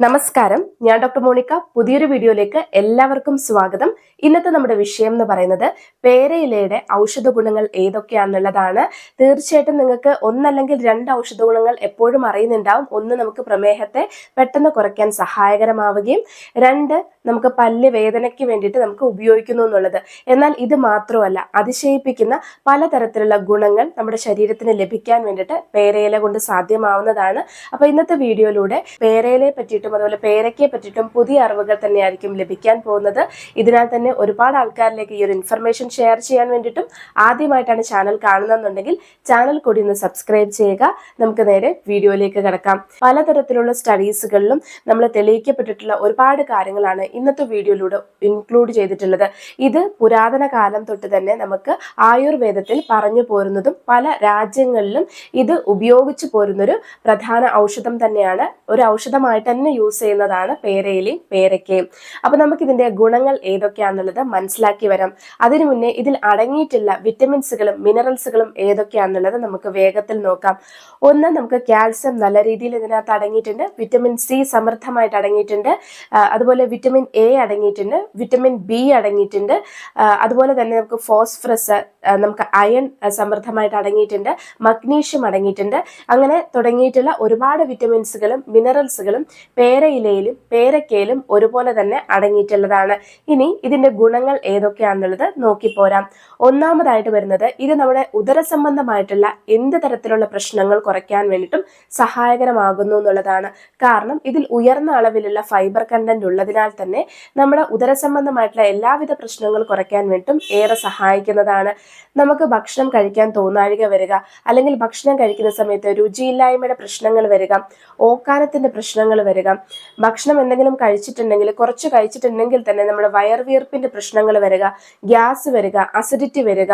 നമസ്കാരം. ഞാൻ doctor Monica. പുതിയൊരു വീഡിയോയിലേക്ക് എല്ലാവർക്കും സ്വാഗതം. ഇന്നത്തെ നമ്മുടെ വിഷയം എന്ന് പറയുന്നത് പേരയിലയുടെ ഔഷധ ഗുണങ്ങൾ ഏതൊക്കെയാണെന്നുള്ളതാണ്. തീർച്ചയായിട്ടും നിങ്ങൾക്ക് ഒന്നല്ലെങ്കിൽ രണ്ട് ഔഷധ ഗുണങ്ങൾ എപ്പോഴും അറിയുന്നുണ്ടാവും. ഒന്ന് നമുക്ക് പ്രമേഹത്തെ പെട്ടെന്ന് കുറയ്ക്കാൻ സഹായകരമാവുകയും രണ്ട് നമുക്ക് പല്ല് വേദനയ്ക്ക് വേണ്ടിയിട്ട് നമുക്ക് ഉപയോഗിക്കുന്നു എന്നുള്ളത്. എന്നാൽ ഇത് മാത്രമല്ല അതിശയിപ്പിക്കുന്ന പലതരത്തിലുള്ള ഗുണങ്ങൾ നമ്മുടെ ശരീരത്തിന് ലഭിക്കാൻ വേണ്ടിയിട്ട് പേരയില കൊണ്ട് സാധ്യമാവുന്നതാണ്. അപ്പൊ ഇന്നത്തെ വീഡിയോയിലൂടെ പേരയിലയെ പറ്റിയിട്ടും അതുപോലെ പേരയ്ക്കയെ പറ്റിയിട്ടും പുതിയ അറിവുകൾ തന്നെയായിരിക്കും ലഭിക്കാൻ പോകുന്നത്. ഇതിനാൽ തന്നെ ഒരുപാട് ആൾക്കാരിലേക്ക് ഈ ഒരു ഇൻഫർമേഷൻ ഷെയർ ചെയ്യാൻ വേണ്ടിയിട്ടും ആദ്യമായിട്ടാണ് ചാനൽ കാണുന്നതെന്നുണ്ടെങ്കിൽ ചാനൽ കൂടി ഒന്ന് സബ്സ്ക്രൈബ് ചെയ്യുക. നമുക്ക് നേരെ വീഡിയോയിലേക്ക് കിടക്കാം. പലതരത്തിലുള്ള സ്റ്റഡീസുകളിലും നമ്മൾ തെളിയിക്കപ്പെട്ടിട്ടുള്ള ഒരുപാട് കാര്യങ്ങളാണ് ഇന്നത്തെ വീഡിയോയിലൂടെ ഇൻക്ലൂഡ് ചെയ്തിട്ടുള്ളത്. ഇത് പുരാതന കാലം തൊട്ട് തന്നെ നമുക്ക് ആയുർവേദത്തിൽ പറഞ്ഞു പോരുന്നതും പല രാജ്യങ്ങളിലും ഇത് ഉപയോഗിച്ചു പോരുന്നൊരു പ്രധാന ഔഷധം തന്നെയാണ്. ഒരു ഔഷധമായിട്ട് തന്നെ യൂസ് ചെയ്യുന്നതാണ് പേരയിലയും പേരയ്ക്കയും അപ്പൊ നമുക്ക് ഇതിന്റെ ഗുണങ്ങൾ ഏതൊക്കെയാണെന്നുള്ളത് മനസ്സിലാക്കി വരാം. അതിനു മുന്നേ ഇതിൽ അടങ്ങിയിട്ടുള്ള വിറ്റമിൻസുകളും മിനറൽസുകളും ഏതൊക്കെയാണെന്നുള്ളത് നമുക്ക് വേഗത്തിൽ നോക്കാം. ഒന്ന് നമുക്ക് കാൽസ്യം നല്ല രീതിയിൽ ഇതിനകത്ത് അടങ്ങിയിട്ടുണ്ട്. വിറ്റമിൻ സി സമൃദ്ധമായിട്ട് അടങ്ങിയിട്ടുണ്ട്. അതുപോലെ വിറ്റമിൻ എ അടങ്ങിയിട്ടുണ്ട്. വിറ്റമിൻ ബി അടങ്ങിയിട്ടുണ്ട്. അതുപോലെ തന്നെ നമുക്ക് ഫോസ്ഫറസ് നമുക്ക് അയൺ സമൃദ്ധമായിട്ട് അടങ്ങിയിട്ടുണ്ട്. മഗ്നീഷ്യം അടങ്ങിയിട്ടുണ്ട്. അങ്ങനെ തുടങ്ങിയിട്ടുള്ള ഒരുപാട് വിറ്റമിൻസുകളും മിനറൽസുകളും പേരയിലയിലും പേരക്കയിലും ഒരുപോലെ തന്നെ അടങ്ങിയിട്ടുള്ളതാണ്. ഇനി ഇതിന്റെ ഗുണങ്ങൾ ഏതൊക്കെയാണെന്നുള്ളത് നോക്കിപ്പോരാം. ഒന്നാമതായിട്ട് വരുന്നത് ഇത് നമ്മുടെ ഉദര സംബന്ധമായിട്ടുള്ള എന്ത് തരത്തിലുള്ള പ്രശ്നങ്ങൾ കുറയ്ക്കാൻ വേണ്ടിയിട്ടും സഹായകരമാകുന്നു എന്നുള്ളതാണ്. കാരണം ഇതിൽ ഉയർന്ന അളവിലുള്ള ഫൈബർ കണ്ടന്റ് ഉള്ളതിനാൽ തന്നെ നമ്മുടെ ഉദര സംബന്ധമായിട്ടുള്ള എല്ലാവിധ പ്രശ്നങ്ങൾ കുറയ്ക്കാൻ വേണ്ടിയിട്ടും ഏറെ സഹായിക്കുന്നതാണ്. നമുക്ക് ഭക്ഷണം കഴിക്കാൻ തോന്നാഴിക വരിക അല്ലെങ്കിൽ ഭക്ഷണം കഴിക്കുന്ന സമയത്ത് രുചിയില്ലായ്മയുടെ പ്രശ്നങ്ങൾ വരിക ഓക്കാനത്തിന്റെ പ്രശ്നങ്ങൾ വരിക ഭക്ഷണം എന്തെങ്കിലും കഴിച്ചിട്ടുണ്ടെങ്കിൽ കുറച്ച് കഴിച്ചിട്ടുണ്ടെങ്കിൽ തന്നെ നമ്മുടെ വയർവീർപ്പിന്റെ പ്രശ്നങ്ങൾ വരിക ഗ്യാസ് വരിക അസിഡിറ്റി വരിക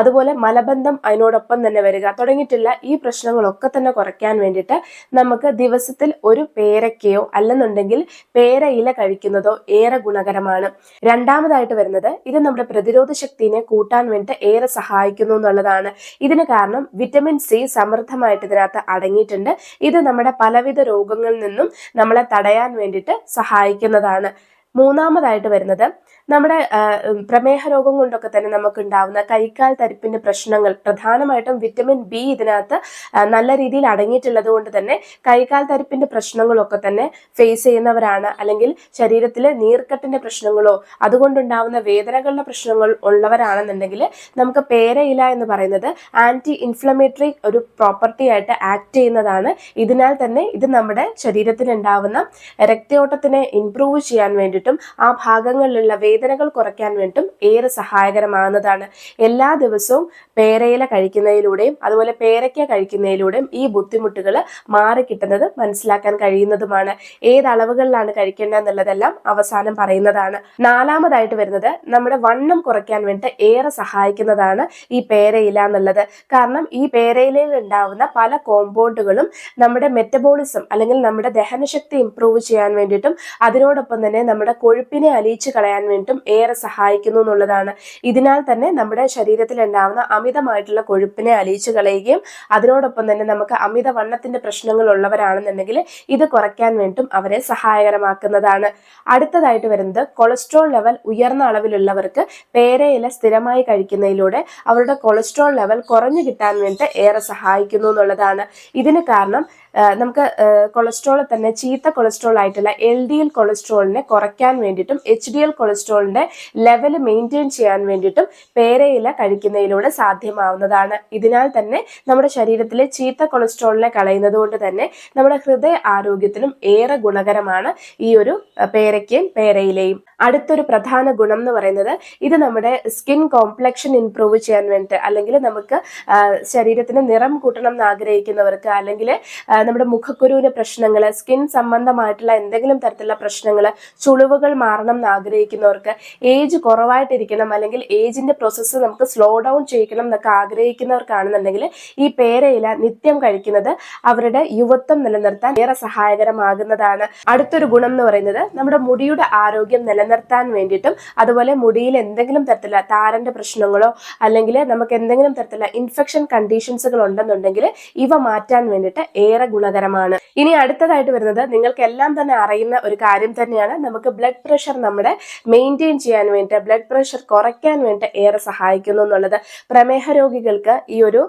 അതുപോലെ മലബന്ധം അതിനോടൊപ്പം തന്നെ വരിക തുടങ്ങിയിട്ടുള്ള ഈ പ്രശ്നങ്ങളൊക്കെ തന്നെ കുറയ്ക്കാൻ വേണ്ടിയിട്ട് നമുക്ക് ദിവസത്തിൽ ഒരു പേരക്കയോ അല്ലെന്നുണ്ടെങ്കിൽ പേര ഇല കഴിക്കുന്നതോ ഏറെ ഗുണകരമാണ്. രണ്ടാമതായിട്ട് വരുന്നത് ഇത് നമ്മുടെ പ്രതിരോധ ശക്തിനെ കൂട്ടാൻ വേണ്ടിയിട്ട് ഏറെ സഹായിക്കുന്നു എന്നുള്ളതാണ്. ഇതിന് കാരണം വിറ്റമിൻ സി സമൃദ്ധമായിട്ട് ഇതിനകത്ത് അടങ്ങിയിട്ടുണ്ട്. ഇത് നമ്മുടെ പലവിധ രോഗങ്ങളിൽ നിന്നും നമ്മളെ തടയാൻ വേണ്ടിയിട്ട് സഹായിക്കുന്നതാണ്. മൂന്നാമതായിട്ട് വരുന്നത് നമ്മുടെ പ്രമേഹ രോഗം കൊണ്ടൊക്കെ തന്നെ നമുക്ക് ഉണ്ടാവുന്ന കൈക്കാൽ തരിപ്പിന്റെ പ്രശ്നങ്ങൾ പ്രധാനമായിട്ടും വിറ്റമിൻ ബി ഇതിനകത്ത് നല്ല രീതിയിൽ അടങ്ങിയിട്ടുള്ളത് കൊണ്ട് തന്നെ കൈകാൽ തരിപ്പിന്റെ പ്രശ്നങ്ങളൊക്കെ തന്നെ ഫേസ് ചെയ്യുന്നവരാണ്. അല്ലെങ്കിൽ ശരീരത്തിലെ നീർക്കെട്ടിന്റെ പ്രശ്നങ്ങളോ അതുകൊണ്ടുണ്ടാവുന്ന വേദനകളുടെ പ്രശ്നങ്ങൾ ഉള്ളവരാണെന്നുണ്ടെങ്കിൽ നമുക്ക് പേരയില എന്ന് പറയുന്നത് ആന്റി ഇൻഫ്ലമേറ്ററി ഒരു പ്രോപ്പർട്ടി ആയിട്ട് ആക്ട് ചെയ്യുന്നതാണ്. ഇതിനാൽ തന്നെ ഇത് നമ്മുടെ ശരീരത്തിൽ ഉണ്ടാവുന്ന രക്തയോട്ടത്തിനെ ഇംപ്രൂവ് ചെയ്യാൻ വേണ്ടിയിട്ടും ആ ഭാഗങ്ങളിലുള്ള വേദനകൾ കുറയ്ക്കാൻ വേണ്ടിയിട്ടും ഏറെ സഹായകരമാകുന്നതാണ്. എല്ലാ ദിവസവും പേരയില കഴിക്കുന്നതിലൂടെയും അതുപോലെ പേരയ്ക്ക കഴിക്കുന്നതിലൂടെയും ഈ ബുദ്ധിമുട്ടുകൾ മാറിക്കിട്ടുന്നത് മനസ്സിലാക്കാൻ കഴിയുന്നതുമാണ്. ഏത് അളവുകളിലാണ് കഴിക്കേണ്ടതെന്നുള്ളതെല്ലാം അവസാനം പറയുന്നതാണ്. നാലാമതായിട്ട് വരുന്നത് നമ്മുടെ വണ്ണം കുറയ്ക്കാൻ വേണ്ടി ഏറെ സഹായിക്കുന്നതാണ് ഈ പേരയില എന്നുള്ളത്. കാരണം ഈ പേരയിലയിൽ ഉണ്ടാവുന്ന പല കോമ്പൗണ്ടുകളും നമ്മുടെ മെറ്റബോളിസം അല്ലെങ്കിൽ നമ്മുടെ ദഹനശക്തി ഇംപ്രൂവ് ചെയ്യാൻ വേണ്ടിയിട്ടും അതിനോടൊപ്പം തന്നെ നമ്മുടെ കൊഴുപ്പിനെ അലിയിച്ചു കളയാൻ വേണ്ടിയിട്ടും ഏറെ സഹായിക്കുന്നു എന്നുള്ളതാണ്. ഇതിനാൽ തന്നെ നമ്മുടെ ശരീരത്തിൽ ഉണ്ടാവുന്ന അമിതമായിട്ടുള്ള കൊഴുപ്പിനെ അലിയിച്ചു കളയുകയും അതിനോടൊപ്പം തന്നെ നമുക്ക് അമിത വണ്ണത്തിന്റെ പ്രശ്നങ്ങൾ ഉള്ളവരാണെന്നുണ്ടെങ്കിൽ ഇത് കുറയ്ക്കാൻ വേണ്ടിയിട്ടും അവരെ സഹായകരമാക്കുന്നതാണ്. അടുത്തതായിട്ട് വരുന്നത് കൊളസ്ട്രോൾ ലെവൽ ഉയർന്ന അളവിലുള്ളവർക്ക് പേരയില സ്ഥിരമായി കഴിക്കുന്നതിലൂടെ അവരുടെ കൊളസ്ട്രോൾ ലെവൽ കുറഞ്ഞു കിട്ടാൻ വേണ്ടിയിട്ട് ഏറെ സഹായിക്കുന്നു എന്നുള്ളതാണ്. ഇതിന് കാരണം നമുക്ക് കൊളസ്ട്രോൾ തന്നെ ചീത്ത കൊളസ്ട്രോൾ ആയിട്ടുള്ള എൽ ഡി എൽ കൊളസ്ട്രോളിനെ കുറയ്ക്കാൻ വേണ്ടിയിട്ടും എച്ച് ഡി എൽ കൊളസ്ട്രോളിന്റെ ലെവൽ മെയിന്റെയിൻ ചെയ്യാൻ വേണ്ടിയിട്ടും പേരയില കഴിക്കുന്നതിലൂടെ സാധ്യമാവുന്നതാണ്. ഇതിനാൽ തന്നെ നമ്മുടെ ശരീരത്തിലെ ചീത്ത കൊളസ്ട്രോളിനെ കളയുന്നത് കൊണ്ട് തന്നെ നമ്മുടെ ഹൃദയ ആരോഗ്യത്തിനും ഏറെ ഗുണകരമാണ് ഈ ഒരു പേരയ്ക്കയും പേരയിലയും. അടുത്തൊരു പ്രധാന ഗുണം എന്ന് പറയുന്നത് ഇത് നമ്മുടെ സ്കിൻ കോംപ്ലക്ഷൻ ഇംപ്രൂവ് ചെയ്യാൻ വേണ്ടിയിട്ട് അല്ലെങ്കിൽ നമുക്ക് ശരീരത്തിന് നിറം കൂട്ടണം എന്ന് ആഗ്രഹിക്കുന്നവർക്ക് അല്ലെങ്കിൽ നമ്മുടെ മുഖക്കുരുവിന് പ്രശ്നങ്ങൾ സ്കിൻ സംബന്ധമായിട്ടുള്ള എന്തെങ്കിലും തരത്തിലുള്ള പ്രശ്നങ്ങൾ ചുളിവുകൾ മാറണം എന്ന് ആഗ്രഹിക്കുന്നവർക്ക് ഏജ് കുറവായിട്ടിരിക്കണം അല്ലെങ്കിൽ ഏജിന്റെ പ്രോസസ്സ് നമുക്ക് സ്ലോ ഡൗൺ ചെയ്യിക്കണം എന്നൊക്കെ ആഗ്രഹിക്കുന്നവർക്കാണെന്നുണ്ടെങ്കിൽ ഈ പേരയില നിത്യം കഴിക്കുന്നത് അവരുടെ യുവത്വം നിലനിർത്താൻ ഏറെ സഹായകരമാകുന്നതാണ്. അടുത്തൊരു ഗുണം എന്ന് പറയുന്നത് നമ്മുടെ മുടിയുടെ ആരോഗ്യം നിലനിർത്താൻ വേണ്ടിയിട്ടും അതുപോലെ മുടിയിൽ എന്തെങ്കിലും തരത്തിലുള്ള താരന്റെ പ്രശ്നങ്ങളോ അല്ലെങ്കിൽ നമുക്ക് എന്തെങ്കിലും തരത്തിലുള്ള ഇൻഫെക്ഷൻ കണ്ടീഷൻസുകൾ ഉണ്ടെന്നുണ്ടെങ്കിൽ ഇവ മാറ്റാൻ വേണ്ടിയിട്ട് ഏറെ ഗുണകരമാണ്. ഇനി അടുത്തതായിട്ട് വരുന്നത് നിങ്ങൾക്ക് എല്ലാം തന്നെ അറിയുന്ന ഒരു കാര്യം തന്നെയാണ്. നമുക്ക് ബ്ലഡ് പ്രഷർ നമ്മുടെ മെയിന്റെയിൻ ചെയ്യാൻ വേണ്ടി ബ്ലഡ് പ്രഷർ കുറയ്ക്കാൻ വേണ്ടി ഏറെ സഹായിക്കുന്നു എന്നുള്ളത് പ്രമേഹ രോഗികൾക്ക് ഈ ഒരു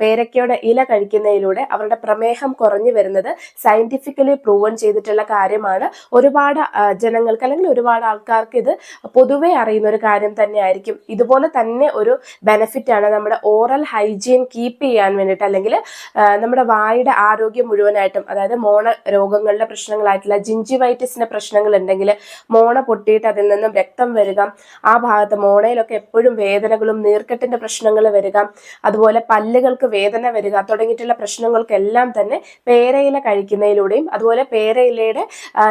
പേരക്കയുടെ ഇല കഴിക്കുന്നതിലൂടെ അവരുടെ പ്രമേഹം കുറഞ്ഞു വരുന്നത് സയന്റിഫിക്കലി പ്രൂവൺ ചെയ്തിട്ടുള്ള കാര്യമാണ്. ഒരുപാട് ജനങ്ങൾക്ക് അല്ലെങ്കിൽ ഒരുപാട് ആൾക്കാർക്ക് ഇത് പൊതുവെ അറിയുന്ന ഒരു കാര്യം തന്നെയായിരിക്കും. ഇതുപോലെ തന്നെ ഒരു ബെനിഫിറ്റ് ആണ് നമ്മുടെ ഓറൽ ഹൈജീൻ കീപ്പ് ചെയ്യാൻ വേണ്ടിയിട്ട് അല്ലെങ്കിൽ നമ്മുടെ വായുടെ ആരോഗ്യം മുഴുവനായിട്ടും അതായത് മോണ രോഗങ്ങളുടെ പ്രശ്നങ്ങളായിട്ടുള്ള ജിഞ്ചിവൈറ്റിസിന്റെ പ്രശ്നങ്ങൾ ഉണ്ടെങ്കിൽ മോണ പൊട്ടിയിട്ട് അതിൽ നിന്നും രക്തം വരിക ആ ഭാഗത്ത് മോണയിലൊക്കെ എപ്പോഴും വേദനകളും നീർക്കെട്ടിന്റെ പ്രശ്നങ്ങൾ വരിക അതുപോലെ പല്ലുകൾക്ക് വേദന വരിക തുടങ്ങിയിട്ടുള്ള പ്രശ്നങ്ങൾക്കെല്ലാം തന്നെ പേരയില കഴിക്കുന്നതിലൂടെയും അതുപോലെ പേരയിലയുടെ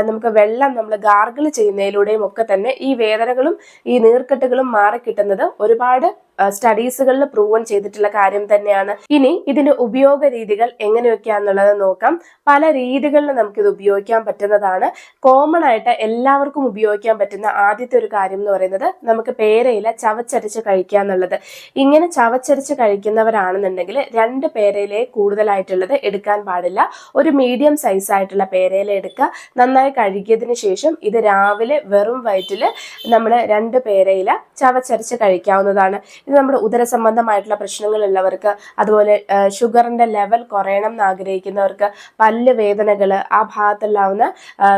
നമുക്ക് വെള്ളം നമ്മൾ ഗാർഗിൾ ചെയ്യുന്നതിലൂടെയും ഒക്കെ തന്നെ ഈ വേദനകളും ഈ നീർക്കെട്ടുകളും മാറിക്കിട്ടുന്നത് ഒരുപാട് സ്റ്റഡീസുകളിൽ പ്രൂവൺ ചെയ്തിട്ടുള്ള കാര്യം തന്നെയാണ്. ഇനി ഇതിന്റെ ഉപയോഗ രീതികൾ എങ്ങനെയൊക്കെയാന്നുള്ളത് നോക്കാം. പല രീതികളിൽ ഇത് ഉപയോഗിക്കാൻ പറ്റുന്നതാണ്. കോമൺ ആയിട്ട് എല്ലാവർക്കും ഉപയോഗിക്കാൻ പറ്റുന്ന ആദ്യത്തെ ഒരു കാര്യം എന്ന് പറയുന്നത് നമുക്ക് പേരയില ചവച്ചരച്ച് കഴിക്കുക എന്നുള്ളത്. ഇങ്ങനെ ചവച്ചരച്ച് കഴിക്കുന്നവരാണെന്നുണ്ടെങ്കിൽ രണ്ട് പേരയിലെ കൂടുതലായിട്ടുള്ളത് എടുക്കാൻ പാടില്ല. ഒരു മീഡിയം സൈസ് ആയിട്ടുള്ള പേരയില എടുക്കുക. നന്നായി കഴുകിയതിന് ശേഷം ഇത് രാവിലെ വെറും വയറ്റിൽ നമ്മൾ രണ്ട് പേരയില ചവച്ചരച്ച് കഴിക്കാവുന്നതാണ്. ഇത് നമ്മുടെ ഉദര സംബന്ധമായിട്ടുള്ള പ്രശ്നങ്ങളുള്ളവർക്ക് അതുപോലെ ഷുഗറിന്റെ ലെവൽ കുറയണം എന്ന് ആഗ്രഹിക്കുന്നവർക്ക് പല്ല് വേദനകൾ ആ ഭാഗത്തുള്ളാവുന്ന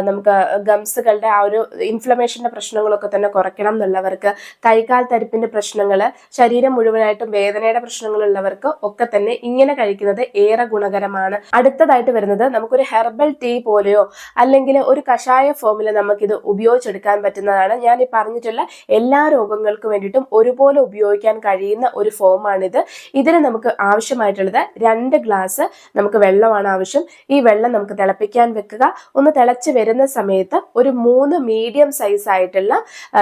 നമുക്ക് ഗംസുകളുടെ ആ ഒരു ഇൻഫ്ലമേഷന്റെ പ്രശ്നങ്ങളൊക്കെ തന്നെ കുറയ്ക്കണം എന്നുള്ളവർക്ക് കൈകാൽ തരിപ്പിന്റെ പ്രശ്നങ്ങൾ ശരീരം മുഴുവനായിട്ടും വേദനയുടെ പ്രശ്നങ്ങളുള്ളവർക്ക് ഒക്കെ തന്നെ ഇങ്ങനെ കഴിക്കുന്നത് ഏറെ ഗുണകരമാണ്. അടുത്തതായിട്ട് വരുന്നത് നമുക്കൊരു ഹെർബൽ ടീ പോലെയോ അല്ലെങ്കിൽ ഒരു കഷായ ഫോമിൽ നമുക്കിത് ഉപയോഗിച്ചെടുക്കാൻ പറ്റുന്നതാണ്. ഞാൻ ഈ പറഞ്ഞിട്ടുള്ള എല്ലാ രോഗങ്ങൾക്കും വേണ്ടിയിട്ടും ഒരുപോലെ ഉപയോഗിക്കാൻ കഴിയുന്ന ഒരു ഫോമാണിത്. ഇതിന് നമുക്ക് ആവശ്യമായിട്ടുള്ളത് രണ്ട് ഗ്ലാസ് നമുക്ക് വെള്ളമാണ് ആവശ്യം. ഈ വെള്ളം നമുക്ക് തിളപ്പിക്കാൻ വെക്കുക. ഒന്ന് തിളച്ച് വരുന്ന സമയത്ത് ഒരു മൂന്ന് മീഡിയം സൈസ് ആയിട്ടുള്ള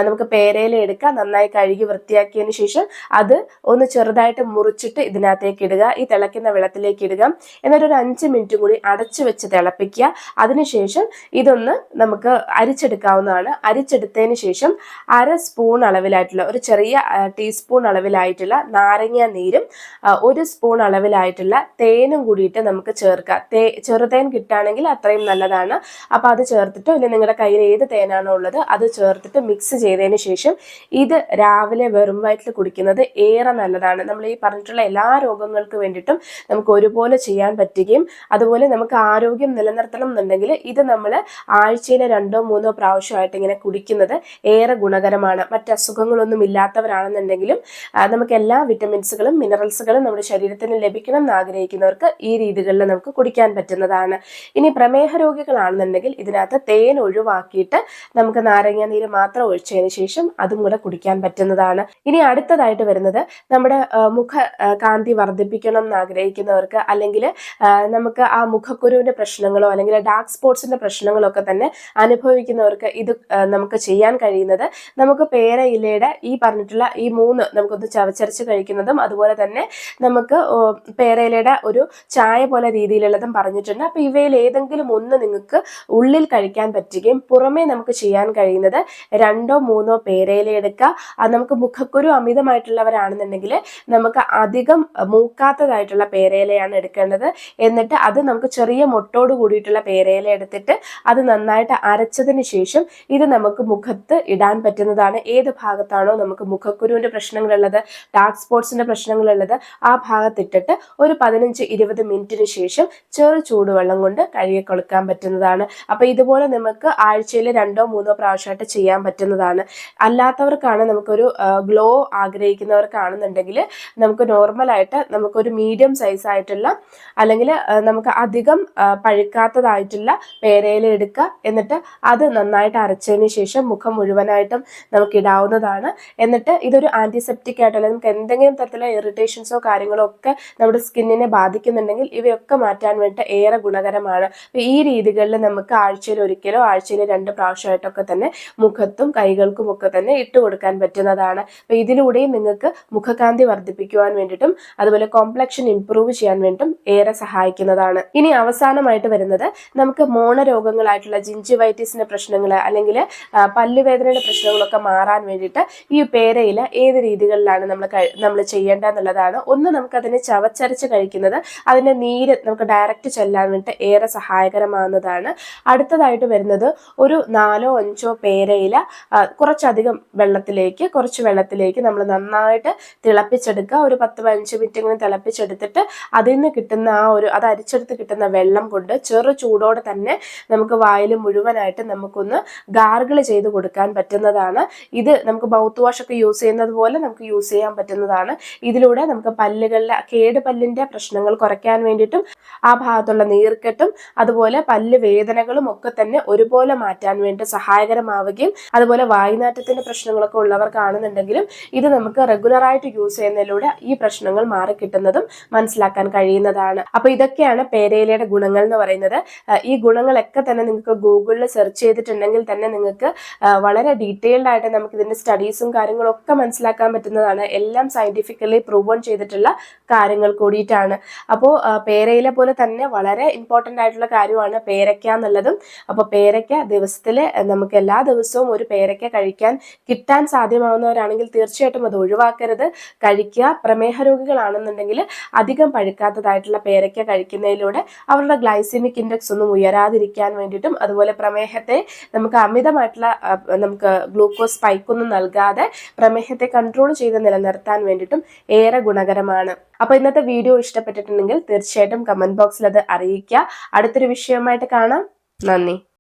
നമുക്ക് പേരയില എടുക്കുക. നന്നായി കഴുകി വൃത്തിയാക്കിയതിന് ശേഷം അത് ഒന്ന് ചെറുതായിട്ട് മുറിച്ചിട്ട് ഇതിനകത്തേക്ക് ഇടുക. ഈ തിളയ്ക്കുന്ന വെള്ളത്തിലേക്ക് ഇടുക. എന്നിട്ട് ഒരു അഞ്ച് മിനിറ്റ് കൂടി അടച്ചു വെച്ച് തിളപ്പിക്കുക. അതിനുശേഷം ഇതൊന്ന് നമുക്ക് അരിച്ചെടുക്കാവുന്നതാണ്. അരിച്ചെടുത്തതിന് ശേഷം അര സ്പൂൺ അളവിലായിട്ടുള്ള ഒരു ചെറിയ ടീസ്പൂൺ അളവിൽ അളവിലായിട്ടുള്ള നാരങ്ങ നീരും ഒരു സ്പൂൺ അളവിലായിട്ടുള്ള തേനും കൂടിയിട്ട് നമുക്ക് ചേർക്കാം. തേ ചെറുതേൻ കിട്ടുകയാണെങ്കിൽ അത്രയും നല്ലതാണ്. അപ്പോൾ അത് ചേർത്തിട്ടോ അല്ലെങ്കിൽ നിങ്ങളുടെ കയ്യിൽ ഏത് തേനാണോ ഉള്ളത് അത് ചേർത്തിട്ട് മിക്സ് ചെയ്തതിന് ശേഷം ഇത് രാവിലെ വെറും വയറ്റിൽ കുടിക്കുന്നത് ഏറെ നല്ലതാണ്. നമ്മൾ ഈ പറഞ്ഞിട്ടുള്ള എല്ലാ രോഗങ്ങൾക്ക് വേണ്ടിയിട്ടും നമുക്ക് ഒരുപോലെ ചെയ്യാൻ പറ്റുകയും അതുപോലെ നമുക്ക് ആരോഗ്യം നിലനിർത്തണം എന്നുണ്ടെങ്കിൽ ഇത് നമ്മൾ ആഴ്ചയിലെ രണ്ടോ മൂന്നോ പ്രാവശ്യമായിട്ട് ഇങ്ങനെ കുടിക്കുന്നത് ഏറെ ഗുണകരമാണ്. മറ്റ് അസുഖങ്ങളൊന്നും ഇല്ലാത്തവരാണെന്നുണ്ടെങ്കിലും നമുക്ക് എല്ലാ വിറ്റമിൻസുകളും മിനറൽസുകളും നമ്മുടെ ശരീരത്തിന് ലഭിക്കണം എന്ന് ആഗ്രഹിക്കുന്നവർക്ക് ഈ രീതികളിൽ നമുക്ക് കുടിക്കാൻ പറ്റുന്നതാണ്. ഇനി പ്രമേഹ രോഗികളാണെന്നുണ്ടെങ്കിൽ ഇതിനകത്ത് തേൻ ഒഴിവാക്കിയിട്ട് നമുക്ക് നാരങ്ങ നീര് മാത്രം ഒഴിച്ചതിന് ശേഷം അതും കൂടെ കുടിക്കാൻ പറ്റുന്നതാണ്. ഇനി അടുത്തതായിട്ട് വരുന്നത് നമ്മുടെ മുഖ കാന്തി വർദ്ധിപ്പിക്കണം എന്ന് ആഗ്രഹിക്കുന്നവർക്ക് അല്ലെങ്കിൽ നമുക്ക് ആ മുഖക്കുരുവിന്റെ പ്രശ്നങ്ങളോ അല്ലെങ്കിൽ ഡാർക്ക് സ്പോട്സിന്റെ പ്രശ്നങ്ങളോ ഒക്കെ തന്നെ അനുഭവിക്കുന്നവർക്ക് ഇത് നമുക്ക് ചെയ്യാൻ കഴിയുന്നത് നമുക്ക് പേരയിലയുടെ ഈ പറഞ്ഞിട്ടുള്ള ഈ മൂന്ന് നമുക്കൊന്ന് ചവച്ചരച്ച് കഴിക്കുന്നതും അതുപോലെ തന്നെ നമുക്ക് പേരയിലയുടെ ഒരു ചായ പോലെ രീതിയിലുള്ളതും പറഞ്ഞിട്ടുണ്ട്. അപ്പോൾ ഇവയിൽ ഏതെങ്കിലും ഒന്ന് നിങ്ങൾക്ക് ഉള്ളിൽ കഴിക്കാൻ പറ്റുകയും പുറമേ നമുക്ക് ചെയ്യാൻ കഴിയുന്നത് രണ്ടോ മൂന്നോ പേരയില എടുക്കുക. അത് നമുക്ക് മുഖക്കുരു അമിതമായിട്ടുള്ളവരാണെന്നുണ്ടെങ്കിൽ നമുക്ക് അധികം മൂക്കാത്തതായിട്ടുള്ള പേരയിലയാണ് എടുക്കേണ്ടത്. എന്നിട്ട് അത് നമുക്ക് ചെറിയ മുട്ടോട് കൂടിയിട്ടുള്ള പേരയില എടുത്തിട്ട് അത് നന്നായിട്ട് അരച്ചതിന് ശേഷം ഇത് നമുക്ക് മുഖത്ത് ഇടാൻ പറ്റുന്നതാണ്. ഏത് ഭാഗത്താണോ നമുക്ക് മുഖക്കുരുവിന്റെ പ്രശ്നങ്ങളുള്ളത് ഡാർക്ക് സ്പോട്സിന്റെ പ്രശ്നങ്ങളുള്ളത്. ആ ഭാഗത്തിട്ടിട്ട് ഒരു പതിനഞ്ച് ഇരുപത് മിനിറ്റിന് ശേഷം ചെറു ചൂടുവെള്ളം കൊണ്ട് കഴുകി കൊടുക്കാൻ പറ്റുന്നതാണ്. അപ്പോൾ ഇതുപോലെ നമുക്ക് ആഴ്ചയിൽ രണ്ടോ മൂന്നോ പ്രാവശ്യമായിട്ട് ചെയ്യാൻ പറ്റുന്നതാണ്. അല്ലാത്തവർക്കാണ് നമുക്കൊരു ഗ്ലോ ആഗ്രഹിക്കുന്നവർക്കാണെന്നുണ്ടെങ്കിൽ നമുക്ക് നോർമലായിട്ട് നമുക്കൊരു മീഡിയം സൈസ് ആയിട്ടുള്ള അല്ലെങ്കിൽ നമുക്ക് അധികം പഴുക്കാത്തതായിട്ടുള്ള പേരയില എടുക്കുക എന്നിട്ട് അത് നന്നായിട്ട് അരച്ചതിന് ശേഷം മുഖം മുഴുവനായിട്ടും നമുക്ക് ഇടാവുന്നതാണ് എന്നിട്ട് ഇതൊരു ആന്റിസെപ്റ്റിക് ആയിട്ടോ അല്ലെങ്കിൽ നമുക്ക് എന്തെങ്കിലും തരത്തിലുള്ള ഇറിറ്റേഷൻസോ കാര്യങ്ങളോ ഒക്കെ നമ്മുടെ സ്കിന്നിനെ ബാധിക്കുന്നുണ്ടെങ്കിൽ ഇവയൊക്കെ മാറ്റാൻ വേണ്ടി ഏറെ ഗുണകരമാണ്. അപ്പോൾ ഈ രീതികളിൽ നമുക്ക് ആഴ്ചയിൽ ഒരിക്കലോ ആഴ്ചയിൽ രണ്ട് പ്രാവശ്യമായിട്ടൊക്കെ തന്നെ മുഖത്തും കൈകൾക്കും ഒക്കെ തന്നെ ഇട്ട് കൊടുക്കാൻ പറ്റുന്നതാണ്. അപ്പോൾ ഇതിലൂടെയും നിങ്ങൾക്ക് മുഖകാന്തി വർദ്ധിപ്പിക്കുവാൻ വേണ്ടിയിട്ടും അതുപോലെ കോംപ്ലക്ഷൻ ഇംപ്രൂവ് ചെയ്യാൻ വേണ്ടിയിട്ടും ഏറെ സഹായിക്കുന്നതാണ്. ഇനി അവസാനമായിട്ട് വരുന്നത് നമുക്ക് മോണരോഗങ്ങളായിട്ടുള്ള ജിഞ്ചിവൈറ്റിസിന്റെ പ്രശ്നങ്ങൾ അല്ലെങ്കിൽ പല്ലുവേദനയുടെ പ്രശ്നങ്ങളൊക്കെ മാറാൻ വേണ്ടിയിട്ട് ഈ പേരയില ഏത് രീതികളിലാണ് നമ്മൾ നമ്മൾ ചെയ്യേണ്ടത് എന്നുള്ളതാണ്. ഒന്ന് നമുക്കതിനെ ചവച്ചരച്ച് കഴിക്കുന്നത് അതിന്റെ നീര് നമുക്ക് ഡയറക്റ്റ് ചെല്ലാൻ വേണ്ടിയിട്ട് ഏറെ സഹായകരമാകുന്നതാണ് അടുത്തതായിട്ട് വരുന്നത് ഒരു നാലോ അഞ്ചോ പേരയില കുറച്ചധികം വെള്ളത്തിലേക്ക് കുറച്ച് വെള്ളത്തിലേക്ക് നമ്മൾ നന്നായിട്ട് തിളപ്പിച്ചെടുക്കുക. ഒരു പത്ത് പതിനഞ്ച് മിനിറ്റ് ഇങ്ങനെ തിളപ്പിച്ചെടുത്തിട്ട് അതിൽ നിന്ന് കിട്ടുന്ന ആ ഒരു അത് അരിച്ചെടുത്ത് കിട്ടുന്ന വെള്ളം കൊണ്ട് ചെറു ചൂടോടെ തന്നെ നമുക്ക് വായിൽ മുഴുവനായിട്ട് നമുക്കൊന്ന് ഗാർഗിൾ ചെയ്ത് കൊടുക്കാൻ പറ്റുന്നതാണ്. ഇത് നമുക്ക് മൗത്ത് വാഷ് ഒക്കെ യൂസ് ചെയ്യുന്നത് പോലെ നമുക്ക് യൂസ് ചെയ്യാൻ പറ്റുന്നതാണ്. ഇതിലൂടെ നമുക്ക് പല്ലുകളിലെ കേട് പല്ലിന്റെ പ്രശ്നങ്ങൾ കുറയ്ക്കാൻ വേണ്ടിയിട്ടും ആ ഭാഗത്തുള്ള നീർക്കെട്ടും അതുപോലെ പല്ല് വേദനകളും ഒക്കെ തന്നെ ഒരുപോലെ മാറ്റാൻ വേണ്ടി സഹായകരമാവുകയും അതുപോലെ വായുനാറ്റത്തിന്റെ പ്രശ്നങ്ങളൊക്കെ ഉള്ളവർ കാണുന്നുണ്ടെങ്കിലും ഇത് നമുക്ക് റെഗുലറായിട്ട് യൂസ് ചെയ്യുന്നതിലൂടെ ഈ പ്രശ്നങ്ങൾ മാറിക്കിട്ടുന്നതും മനസ്സിലാക്കാൻ കഴിയുന്നതാണ്. അപ്പൊ ഇതൊക്കെയാണ് പേരയിലയുടെ ഗുണങ്ങൾ എന്ന് പറയുന്നത്. ഈ ഗുണങ്ങളൊക്കെ തന്നെ നിങ്ങൾക്ക് ഗൂഗിളിൽ സെർച്ച് ചെയ്തിട്ടുണ്ടെങ്കിൽ തന്നെ നിങ്ങൾക്ക് വളരെ ഡീറ്റെയിൽഡ് ആയിട്ട് നമുക്ക് ഇതിന്റെ സ്റ്റഡീസും കാര്യങ്ങളും ഒക്കെ മനസ്സിലാക്കാൻ പറ്റുന്നതാണ്. എല്ലാം സയന്റിഫിക്കലി പ്രൂവൺ ചെയ്തിട്ടുള്ള കാര്യങ്ങൾ കൂടിയിട്ടാണ്. അപ്പോൾ പേരയില പോലെ തന്നെ വളരെ ഇമ്പോർട്ടന്റ് ആയിട്ടുള്ള കാര്യമാണ് പേരയ്ക്ക എന്നുള്ളതും. അപ്പോൾ പേരയ്ക്ക ദിവസത്തിൽ നമുക്ക് എല്ലാ ദിവസവും ഒരു പേരയ്ക്ക കഴിക്കാൻ കിട്ടാൻ സാധ്യമാവുന്നവരാണെങ്കിൽ തീർച്ചയായിട്ടും അത് ഒഴിവാക്കരുത്. കഴിക്കുക പ്രമേഹ രോഗികളാണെന്നുണ്ടെങ്കിൽ അധികം പഴുക്കാത്തതായിട്ടുള്ള പേരയ്ക്ക കഴിക്കുന്നതിലൂടെ അവരുടെ ഗ്ലൈസിമിക് ഇൻഡെക്സ് ഒന്നും ഉയരാതിരിക്കാൻ വേണ്ടിയിട്ടും അതുപോലെ പ്രമേഹത്തെ നമുക്ക് അമിതമായിട്ടുള്ള നമുക്ക് ഗ്ലൂക്കോസ് സ്പൈക്കൊന്നും നൽകാതെ പ്രമേഹത്തെ കൺട്രോൾ ചെയ്ത് നിലനിർത്താൻ വേണ്ടിയിട്ടും ഏറെ ഗുണകരമാണ്. അപ്പോൾ ഇന്നത്തെ വീഡിയോ ഇഷ്ടപ്പെട്ടിട്ടുണ്ടെങ്കിൽ തീർച്ചയായിട്ടും കമന്റ് ബോക്സിൽ അത് അറിയിക്കുക. അടുത്തൊരു വിഷയമായിട്ട് കാണാം. നന്ദി.